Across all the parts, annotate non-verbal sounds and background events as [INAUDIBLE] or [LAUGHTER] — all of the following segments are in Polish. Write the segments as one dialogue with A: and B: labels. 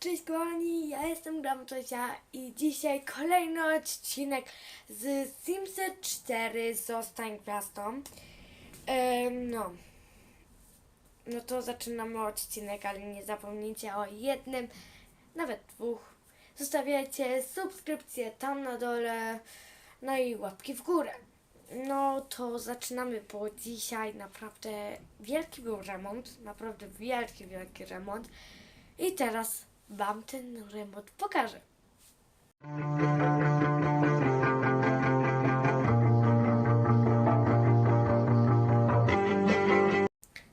A: Cześć kochani, ja jestem Gramcosia i dzisiaj kolejny odcinek z Sims 4 Zostań Gwiazdą. No. No to zaczynamy odcinek, ale nie zapomnijcie o jednym, nawet dwóch. Zostawiajcie subskrypcję tam na dole, no i łapki w górę. No to zaczynamy, bo dzisiaj naprawdę wielki był remont, naprawdę wielki, wielki remont. I teraz Wam ten remont pokażę.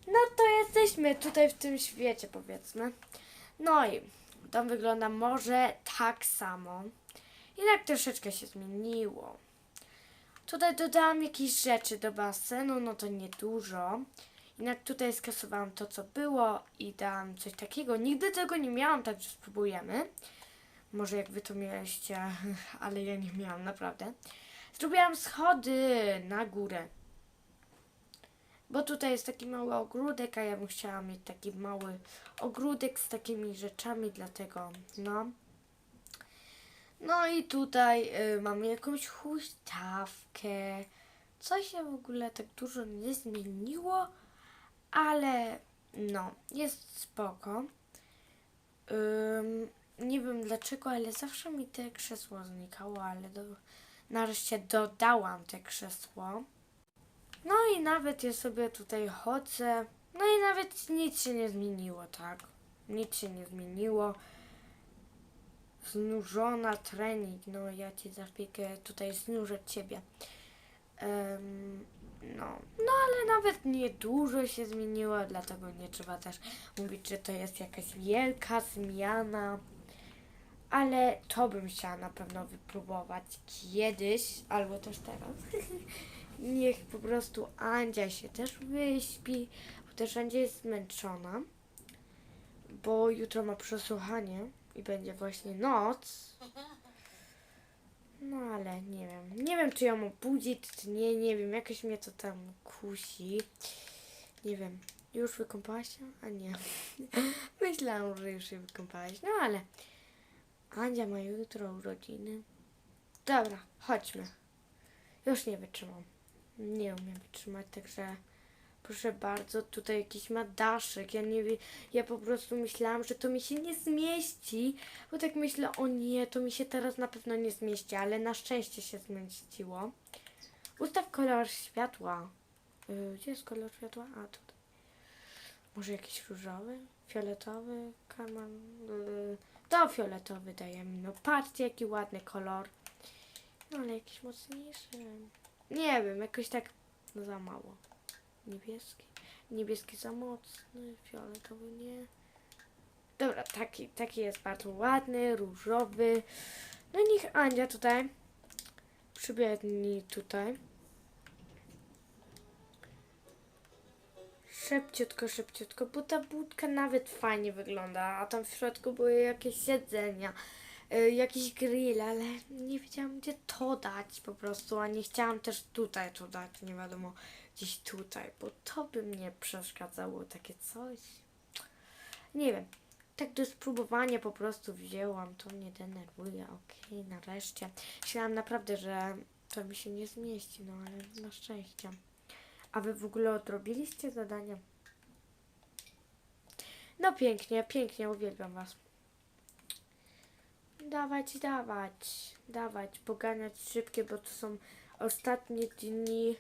A: No to jesteśmy tutaj w tym świecie, powiedzmy. No i dom wygląda może tak samo. Jednak troszeczkę się zmieniło. Tutaj dodałam jakieś rzeczy do basenu, no to niedużo. Jednak tutaj skasowałam to, co było i dałam coś takiego. Nigdy tego nie miałam, także spróbujemy. Może jak wy to mieliście, [LAUGHS] ale ja nie miałam, naprawdę. Zrobiłam schody na górę. Bo tutaj jest taki mały ogródek, a ja bym chciała mieć taki mały ogródek z takimi rzeczami, dlatego no. No i tutaj y, mamy jakąś huśtawkę. Co się w ogóle tak dużo nie zmieniło, ale no, jest spoko. Ym, nie wiem dlaczego, ale zawsze mi te krzesło znikało, ale do, nareszcie dodałam te krzesło. No i nawet ja sobie tutaj chodzę. No i nawet nic się nie zmieniło, tak? Nic się nie zmieniło. Znużona trening. No ja ci za chwilkę tutaj znużę ciebie. Em, no, no ale nawet niedużo się zmieniło, dlatego nie trzeba też mówić, że to jest jakaś wielka zmiana. Ale to bym chciała na pewno wypróbować kiedyś, albo też teraz. [LAUGHS] Niech po prostu Andzia się też wyśpi, bo też Andzia jest zmęczona, bo jutro ma przesłuchanie i będzie właśnie noc. No ale nie wiem. Nie wiem, czy ją obudzić, czy nie, nie wiem. Jakoś mnie to tam kusi. Nie wiem. Już wykąpałaś się? A nie. [LAUGHS] Myślałam, że już się wykąpałaś. No ale Andzia ma jutro urodziny. Dobra, chodźmy. Już nie wytrzymam. Nie umiem wytrzymać, także proszę bardzo, tutaj jakiś ma daszek. Ja nie wiem, ja po prostu myślałam, że to mi się nie zmieści, bo tak myślę, o nie, to mi się teraz na pewno nie zmieści, ale na szczęście się zmieściło. Ustaw kolor światła. Yy, gdzie jest kolor światła? A, tutaj. Może jakiś różowy? Fioletowy? Kaman? Yy, to fioletowy dajemy. No patrzcie, jaki ładny kolor. No ale jakiś mocniejszy. Nie wiem, jakoś tak za mało. Niebieski. Niebieski za mocny, fioletowy nie. Dobra, taki, taki jest bardzo ładny, różowy. No i niech Andzia tutaj przybiegnij tutaj. Szybciutko, szybciutko, bo ta budka nawet fajnie wygląda, a tam w środku były jakieś siedzenia, y, jakiś grill, ale nie wiedziałam gdzie to dać po prostu, a nie chciałam też tutaj to dać, nie wiadomo, gdzieś tutaj, bo to by mnie przeszkadzało, takie coś. Nie wiem, tak do spróbowania po prostu wzięłam, to mnie denerwuje, okej, nareszcie. Myślałam naprawdę, że to mi się nie zmieści, no ale na szczęście. A wy w ogóle odrobiliście zadania? No pięknie, pięknie, uwielbiam was. Dawać, dawać, dawać, poganiać szybkie, bo to są ostatnie dni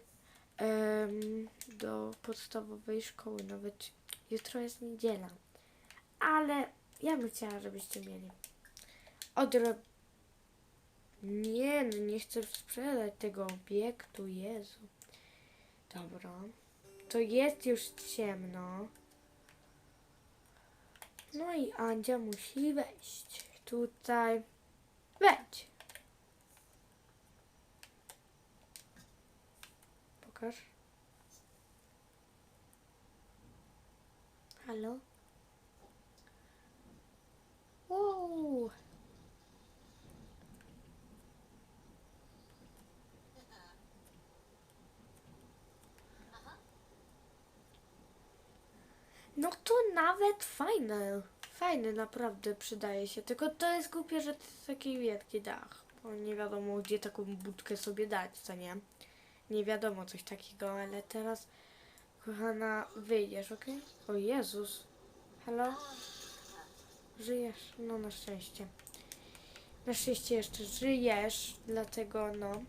A: do podstawowej szkoły. Nawet jutro jest niedziela. Ale ja bym chciała, żebyście mieli. Odro... Nie, no nie chcę sprzedać tego obiektu, Jezu. Dobra. To jest już ciemno. No i Andzia musi wejść. Tutaj. Wejdź. Pokaż. Halo? Wow. No to nawet fajne. fajny, naprawdę przydaje się. Tylko to jest głupie, że to jest taki wielki dach. Bo nie wiadomo, gdzie taką budkę sobie dać, co nie? Nie wiadomo coś takiego, ale teraz, kochana, wyjdziesz, okej? O Jezus. Halo? Żyjesz? No na szczęście. Na szczęście jeszcze żyjesz, dlatego no.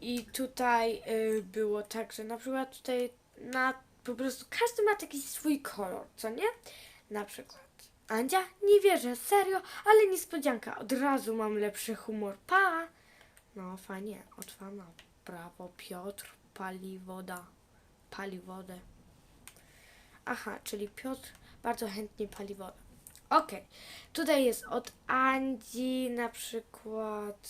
A: I tutaj y, było tak, że na przykład tutaj na po prostu każdy ma taki swój kolor, co nie? Na przykład Andzia, nie wierzę, serio, ale niespodzianka, od razu mam lepszy humor, pa! No fajnie, otwarta, brawo, Piotr pali woda, pali wodę. Aha, czyli Piotr bardzo chętnie pali wodę. Okej, tutaj jest od Andzi na przykład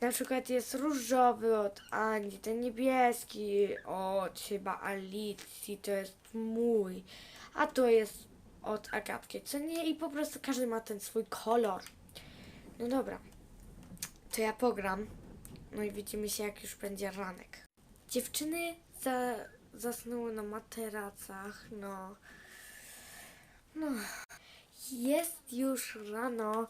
A: na przykład jest różowy od Ani, ten niebieski od chyba Alicji, to jest mój, a to jest od Agatki, co nie? I po prostu każdy ma ten swój kolor. No dobra, to ja pogram, no i widzimy się jak już będzie ranek. Dziewczyny za, zasnęły na materacach, no. No. Jest już rano.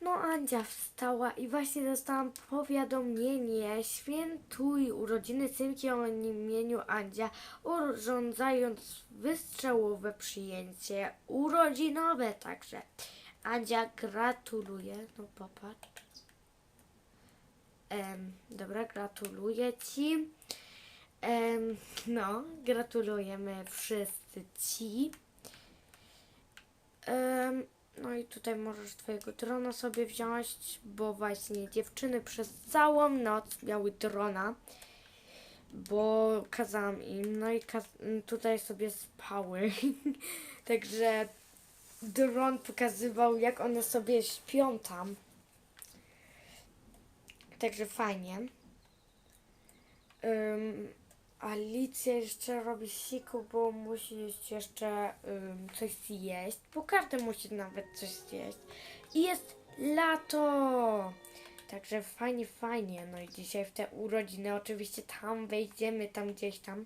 A: No, Andzia wstała i właśnie dostałam powiadomienie. Świętuj urodziny synki o imieniu Andzia, urządzając wystrzałowe przyjęcie urodzinowe także. Andzia gratuluje. No, popatrz. Dobra, gratuluję Ci. No, gratulujemy wszyscy Ci. No i tutaj możesz twojego drona sobie wziąć, bo właśnie dziewczyny przez całą noc miały drona, bo kazałam im, no i tutaj sobie spały. [LAUGHS] Także dron pokazywał, jak one sobie śpią tam. Także fajnie. Ym, Alicja jeszcze robi siku, bo musi jeszcze ym, coś zjeść, bo każdy musi nawet coś zjeść. I jest lato! Także fajnie, fajnie. No i dzisiaj w te urodziny oczywiście tam wejdziemy, tam gdzieś tam.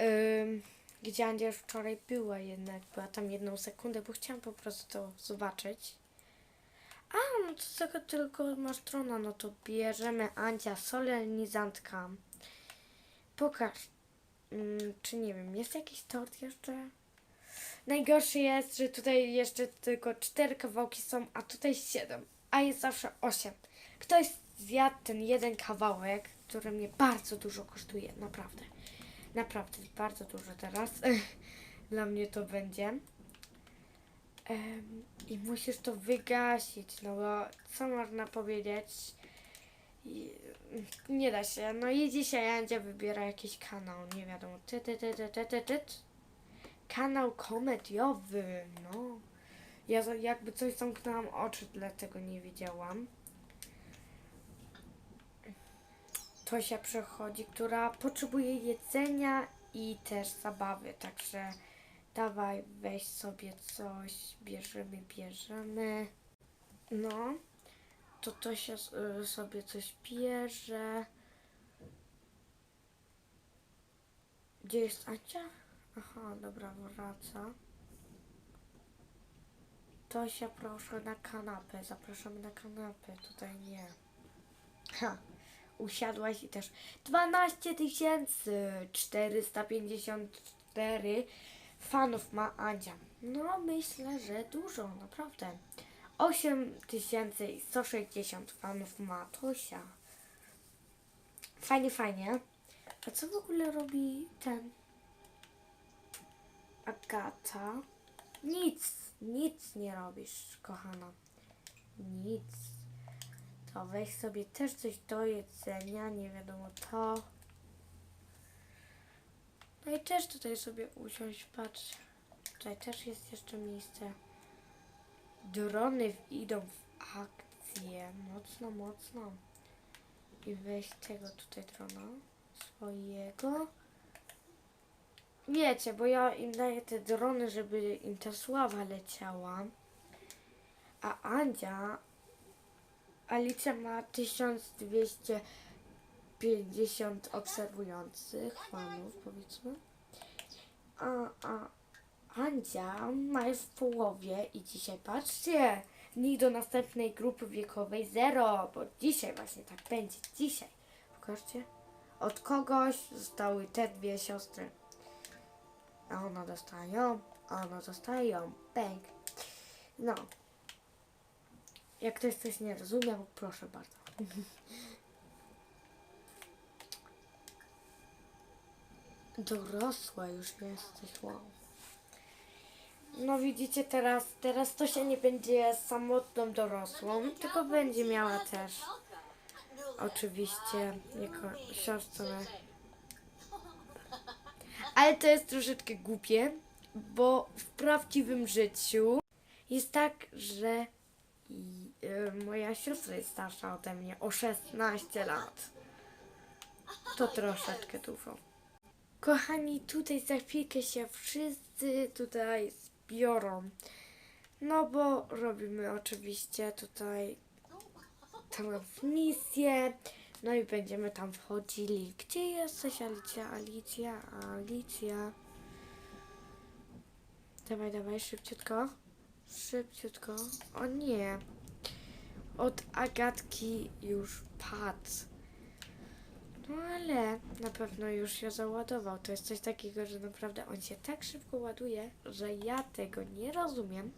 A: Ym, gdzie Andzia już wczoraj była jednak, była tam jedną sekundę, bo chciałam po prostu to zobaczyć. A, no to tego tylko masz trona, no to bierzemy Andzia, solenizantka. Pokaż. Mm, czy nie wiem, jest jakiś tort jeszcze? Najgorsze jest, że tutaj jeszcze tylko cztery kawałki są, a tutaj siedem, a jest zawsze osiem. Ktoś zjadł ten jeden kawałek, który mnie bardzo dużo kosztuje, naprawdę. Naprawdę, bardzo dużo teraz. [LAUGHS] Dla mnie to będzie. Em, I musisz to wygasić, no bo co można powiedzieć? I, nie da się. No i dzisiaj Andzia wybiera jakiś kanał, nie wiadomo. Ty, ty, ty, ty, ty, ty, ty. Kanał komediowy, no. Ja jakby coś zamknęłam oczy, dlatego nie wiedziałam. Tosia przechodzi, która potrzebuje jedzenia i też zabawy, także dawaj, weź sobie coś, bierzemy, bierzemy. No to to się y, sobie coś bierze. Gdzie jest Ancia? Aha, dobra, wraca. Tosia, proszę na kanapę. Zapraszamy na kanapę. Tutaj nie. Ha, usiadłaś i też 12 454 fanów ma Andzia. No, myślę, że dużo, naprawdę. 8160 fanów ma Tosia. Fajnie, fajnie. A co w ogóle robi ten Agata? Nic, nic nie robisz, kochana. Nic. To weź sobie też coś do jedzenia, nie wiadomo to. No i też tutaj sobie usiąść, patrz. Tutaj też jest jeszcze miejsce. Drony idą w akcję. Mocno, mocno. I weź tego tutaj drona. Swojego. Wiecie, bo ja im daję te drony, żeby im ta sława leciała. A Andzia, Alicja ma 1250 obserwujących fanów, powiedzmy. A, a Andzia ma już w połowie i dzisiaj patrzcie, dni do następnej grupy wiekowej zero, bo dzisiaj właśnie tak będzie, dzisiaj. Pokażcie, od kogoś zostały te dwie siostry. A ona dostają, a ona dostają, bęk. No. Jak ktoś coś nie rozumiał, proszę bardzo. [LAUGHS] Dorosła już jesteś, wow. No widzicie teraz, teraz to się nie będzie samotną dorosłą, tylko będzie miała też oczywiście jako siostrę. Ale to jest troszeczkę głupie, bo w prawdziwym życiu jest tak, że y, moja siostra jest starsza ode mnie o 16 lat. To troszeczkę dużo. Kochani, tutaj za chwilkę się wszyscy tutaj zbiorą. No bo robimy oczywiście tutaj transmisję. No i będziemy tam wchodzili. Gdzie jesteś, Alicja? Alicja, Alicja. Dawaj, dawaj, szybciutko. Szybciutko. O nie. Od Agatki już padł. No ale na pewno już się załadował. To jest coś takiego, że naprawdę on się tak szybko ładuje, że ja tego nie rozumiem.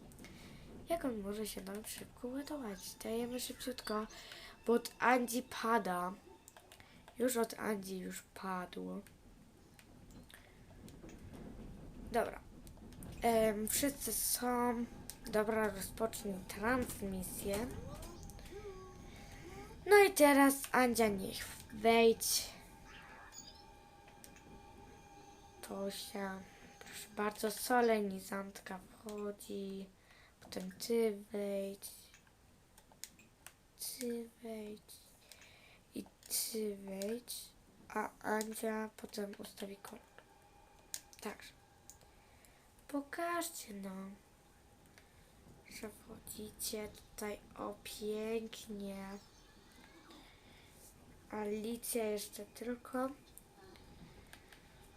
A: Jak on może się nam szybko ładować? Dajemy szybciutko, bo od Andzi pada. Już od Andzi już padło. Dobra. Em, wszyscy są. Dobra, rozpocznij transmisję. No i teraz Andzia niech wejdź. Tosia. Proszę bardzo, solenizantka wchodzi. Potem ty wejdź. Ty wejdź. I ty wejdź. A Andzia potem ustawi kolor. Także. Pokażcie no. Że wchodzicie tutaj o pięknie. Alicja jeszcze tylko.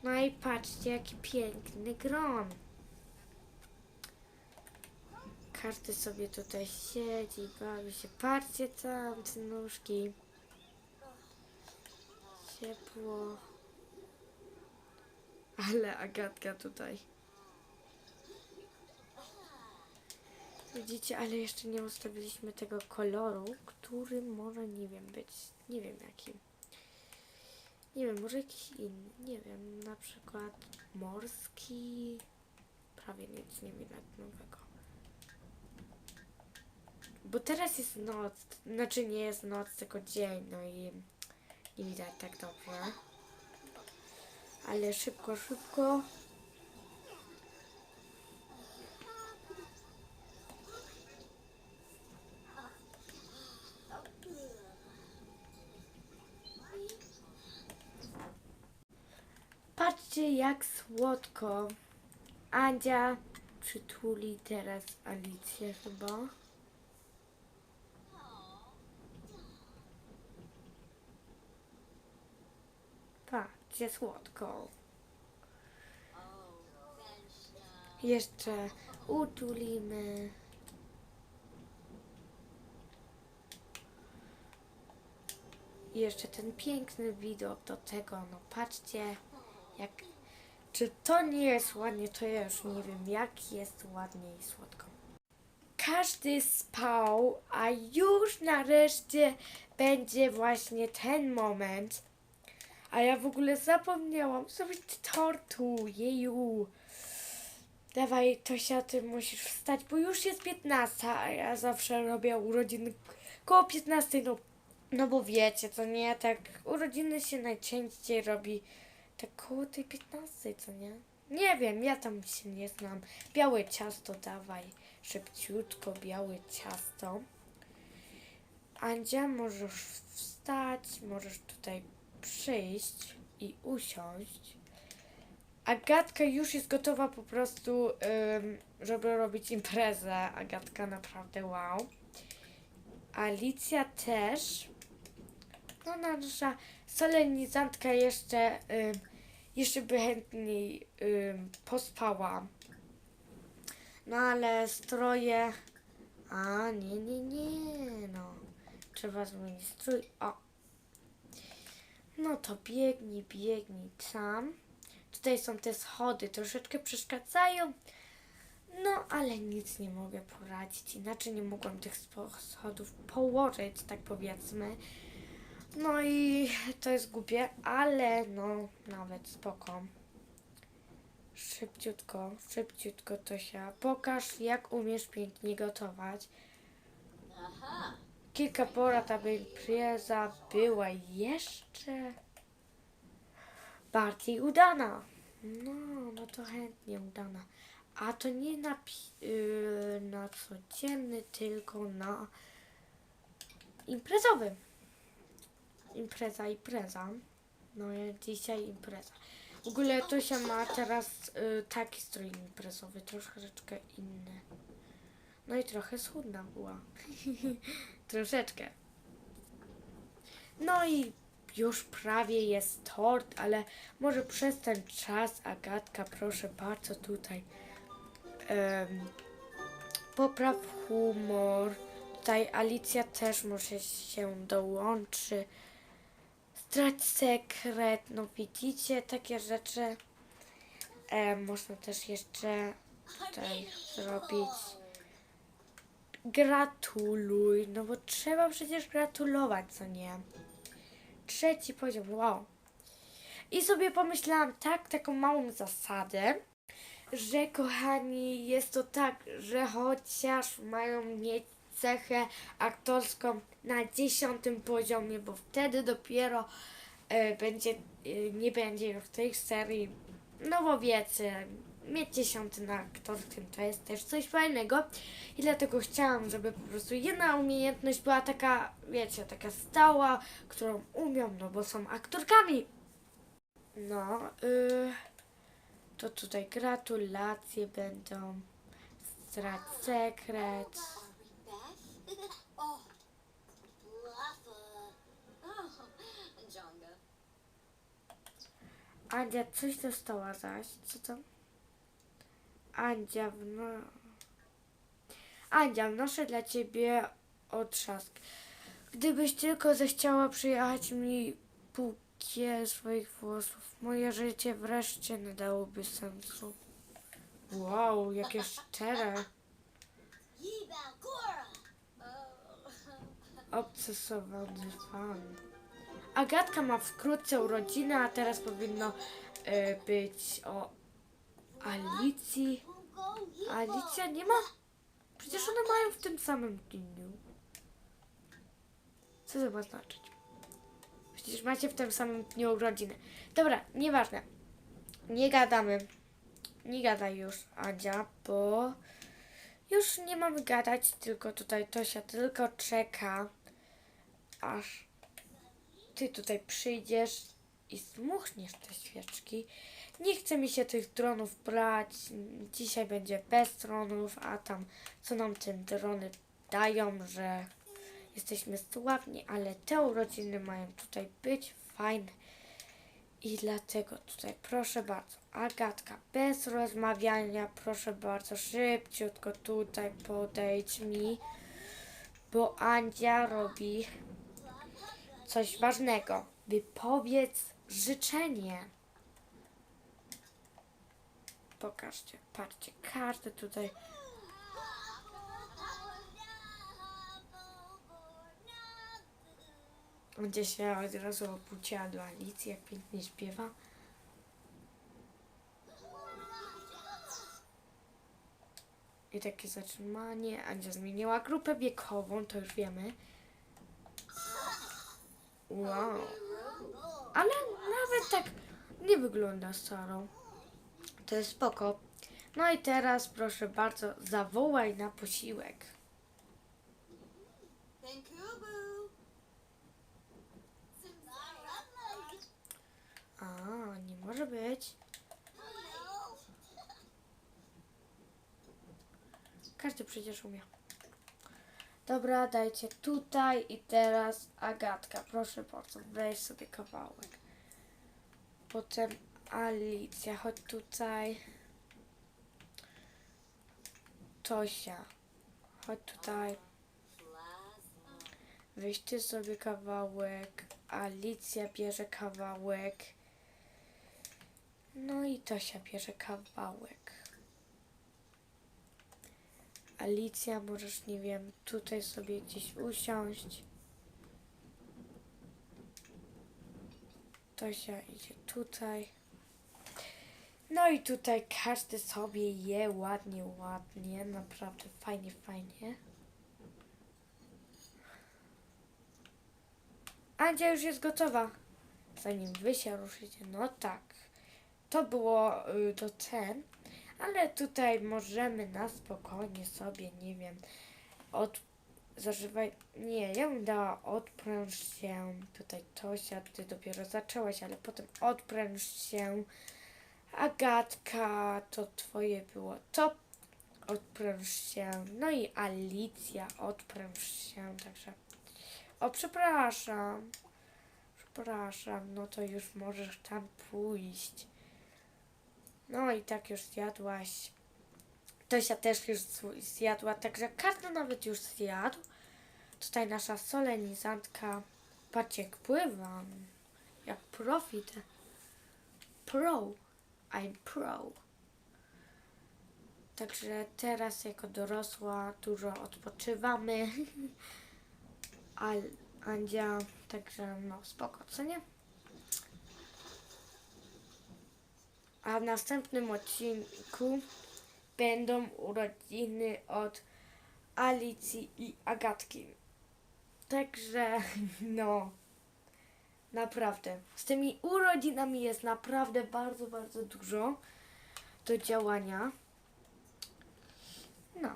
A: No i patrzcie, jaki piękny gron. Każdy sobie tutaj siedzi, bawi się. Patrzcie tam, te nóżki. Ciepło. Ale Agatka tutaj. Widzicie, ale jeszcze nie ustawiliśmy tego koloru, który może, nie wiem, być, nie wiem jaki. Nie wiem, może jakiś inny, nie wiem, na przykład morski. Prawie nic nie widać nowego. Bo teraz jest noc, znaczy nie jest noc, tylko dzień, no i nie widać tak dobrze. Ale szybko, szybko. Patrzcie jak słodko. Andzia przytuli teraz Alicję chyba. Patrzcie słodko. Jeszcze utulimy. I jeszcze ten piękny widok do tego, no patrzcie, jak, czy to nie jest ładnie, to ja już nie wiem, jak jest ładnie i słodko. Każdy spał, a już nareszcie będzie właśnie ten moment. A ja w ogóle zapomniałam zrobić tortu, jeju. Dawaj, Tosia, ty musisz wstać, bo już jest 15, a ja zawsze robię urodziny koło 15, no, no bo wiecie, to nie, tak urodziny się najczęściej robi tak koło tej 15, co nie? Nie wiem, ja tam się nie znam. Białe ciasto dawaj, szybciutko białe ciasto. Andzia, możesz wstać, możesz tutaj przyjść i usiąść. Agatka już jest gotowa po prostu, żeby robić imprezę. Agatka naprawdę wow. Alicja też. No nasza solenizantka jeszcze, jeszcze by chętniej ym, pospała. No ale stroje... A, nie, nie, nie, no. Trzeba zmienić strój. O. No to biegnij, biegnij tam. Tutaj są te schody, troszeczkę przeszkadzają. No, ale nic nie mogę poradzić. Inaczej nie mogłam tych schodów położyć, tak powiedzmy. No i to jest głupie, ale no, nawet spoko. Szybciutko, szybciutko Tosia. Pokaż, jak umiesz pięknie gotować. Kilka porad, aby impreza była jeszcze bardziej udana. No, no to chętnie udana. A to nie na, yy, na codzienny, tylko na imprezowy. Impreza, impreza. No ja dzisiaj impreza. W ogóle Tosia ma teraz y, taki strój imprezowy, troszeczkę inny. No i trochę schudna była. [LAUGHS] Troszeczkę. No i już prawie jest tort, ale może przez ten czas, Agatka, proszę bardzo tutaj. em, popraw humor. Tutaj Alicja też może się dołączy. Strać sekret. No widzicie, takie rzeczy. Em, można też jeszcze tutaj zrobić. Gratuluj, no bo trzeba przecież gratulować, co nie? Trzeci poziom, wow. I sobie pomyślałam tak, taką małą zasadę, że kochani, jest to tak, że chociaż mają mieć cechę aktorską na dziesiątym poziomie, bo wtedy dopiero e, będzie, e, nie będzie już tej serii, no bo wiecie, mieć dziesiąty na aktorskim to jest też coś fajnego i dlatego chciałam, żeby po prostu jedna umiejętność była taka, wiecie, taka stała, którą umią, no bo są aktorkami. No, y, to tutaj gratulacje będą, zdrać sekret.
B: Oh. Bluffa. Oh, Jonga.
A: Andzia coś dostała zaś, co to? Andzia, wno... Andzia, wnoszę dla ciebie otrzask. Gdybyś tylko zechciała przyjechać mi półkie swoich włosów, moje życie wreszcie nadałoby sensu. Wow, jakie szczere. Obsesowany fan. Agatka ma wkrótce urodziny, a teraz powinno e, być o Alicji. Alicja nie ma? Przecież one mają w tym samym dniu. Co to ma znaczyć? Przecież macie w tym samym dniu urodziny. Dobra, nieważne. Nie gadamy. Nie gadaj już, Adzia, bo już nie mamy gadać, tylko tutaj Tosia tylko czeka, aż ty tutaj przyjdziesz i zmuchniesz te świeczki. Nie chce mi się tych dronów brać. Dzisiaj będzie bez dronów, a tam co nam te drony dają, że jesteśmy sławni, ale te urodziny mają tutaj być fajne. I dlatego tutaj proszę bardzo, Agatka, bez rozmawiania, proszę bardzo, szybciutko tutaj podejdź mi, bo Andzia robi coś ważnego. Wypowiedz życzenie. Pokażcie, patrzcie, kartę tutaj. Gdzie się od razu obudziła do Alicji, jak pięknie śpiewa. I takie zatrzymanie. Andzia zmieniła grupę wiekową, to już wiemy. Wow. Ale nawet tak nie wygląda starą. To jest spoko. No i teraz proszę bardzo, zawołaj na posiłek. A, nie może być. Każdy przecież umie. Dobra, dajcie tutaj i teraz Agatka, proszę bardzo, weź sobie kawałek. Potem Alicja, chodź tutaj. Tosia. Chodź tutaj.
B: Plasma.
A: Weź ty sobie kawałek. Alicja bierze kawałek. No i Tosia bierze kawałek. Alicja, możesz, nie wiem, tutaj sobie gdzieś usiąść. Tosia idzie tutaj. No i tutaj każdy sobie je ładnie, ładnie. Naprawdę fajnie, fajnie. Andzia już jest gotowa. Zanim wy się ruszycie, no tak. To było y, to ten, ale tutaj możemy na spokojnie sobie, nie wiem, od zażywaj. Nie, ja bym dała odpręż się. Tutaj Tosia, ty dopiero zaczęłaś, ale potem odpręż się. Agatka, to twoje było to. Odpręż się. No i Alicja, odpręż się. Także. O, przepraszam. Przepraszam, no to już możesz tam pójść. No i tak już zjadłaś. Tosia też już zjadła, także każdy nawet już zjadł. Tutaj nasza solenizantka. Patrzcie, jak pływam. Jak profit. Pro. I'm pro. Także teraz jako dorosła dużo odpoczywamy. [LAUGHS] Al, Andzia, także no spoko, co nie? A w następnym odcinku będą urodziny od Alicji i Agatki. Także [LAUGHS] no naprawdę z tymi urodzinami jest naprawdę bardzo, bardzo dużo do działania. No.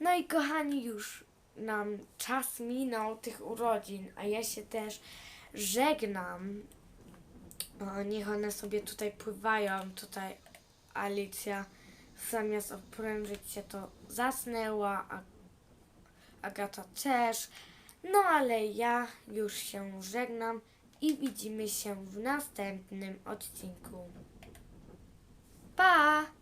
A: No i kochani, już nam czas minął tych urodzin, a ja się też żegnam. O, niech one sobie tutaj pływają. Tutaj Alicja zamiast oprężyć się to zasnęła, a Agata też. No ale ja już się żegnam i widzimy się w następnym odcinku. Pa!